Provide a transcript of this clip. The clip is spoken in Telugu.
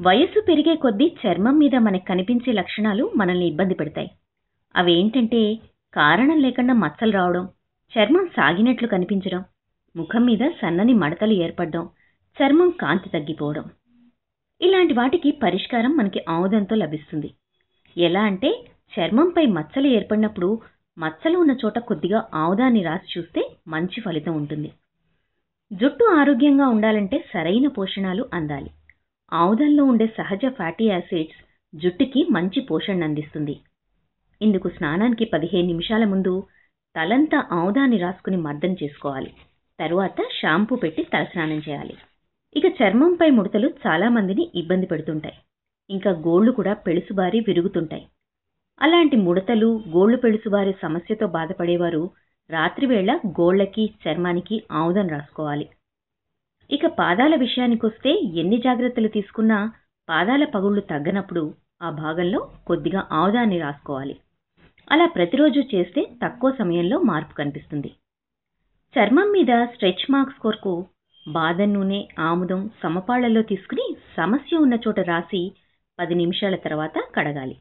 వయస్సు పెరిగే కొద్దీ చర్మం మీద మనకు కనిపించే లక్షణాలు మనల్ని ఇబ్బంది పెడతాయి. అవి ఏంటంటే కారణం లేకుండా మచ్చలు రావడం చర్మం సాగినట్లు కనిపించడం ముఖం మీద సన్నని మడతలు ఏర్పడడం చర్మం కాంతి తగ్గిపోవడం. ఇలాంటి వాటికి పరిష్కారం మనకి ఆముదంతో లభిస్తుంది. ఎలా అంటే చర్మంపై మచ్చలు ఏర్పడినప్పుడు మచ్చలు ఉన్న చోట కొద్దిగా ఆముదాన్ని రాసి చూస్తే మంచి ఫలితం ఉంటుంది. జుట్టు ఆరోగ్యంగా ఉండాలంటే సరైన పోషణాలు అందాలి. ఆముదంలో ఉండే సహజ ఫ్యాటీ యాసిడ్స్ జుట్టుకి మంచి పోషణ అందిస్తుంది. ఇందుకు స్నానానికి పదిహేను నిమిషాల ముందు తలంతా ఆముదాన్ని రాసుకుని మర్దన చేసుకోవాలి. తరువాత షాంపూ పెట్టి తలస్నానం చేయాలి. ఇక చర్మంపై ముడతలు చాలామందిని ఇబ్బంది పెడుతుంటాయి. ఇంకా గోళ్ళు కూడా పెళుసుబారి విరుగుతుంటాయి. అలాంటి ముడతలు గోళ్ళు పెళుసుబారి సమస్యతో బాధపడేవారు రాత్రివేళ గోళ్ళకి చర్మానికి ఆముదం రాసుకోవాలి. ఇక పాదాల విషయానికొస్తే ఎన్ని జాగ్రత్తలు తీసుకున్నా పాదాల పగుళ్ళు తగ్గనప్పుడు ఆ భాగంలో కొద్దిగా ఆముదాన్ని రాసుకోవాలి. అలా ప్రతిరోజు చేస్తే తక్కువ సమయంలో మార్పు కనిపిస్తుంది. చర్మం మీద స్ట్రెచ్ మార్క్స్ కొరకు బాదం నూనె ఆముదం సమపాళ్ళలో తీసుకుని సమస్య ఉన్న చోట రాసి పది నిమిషాల తర్వాత కడగాలి.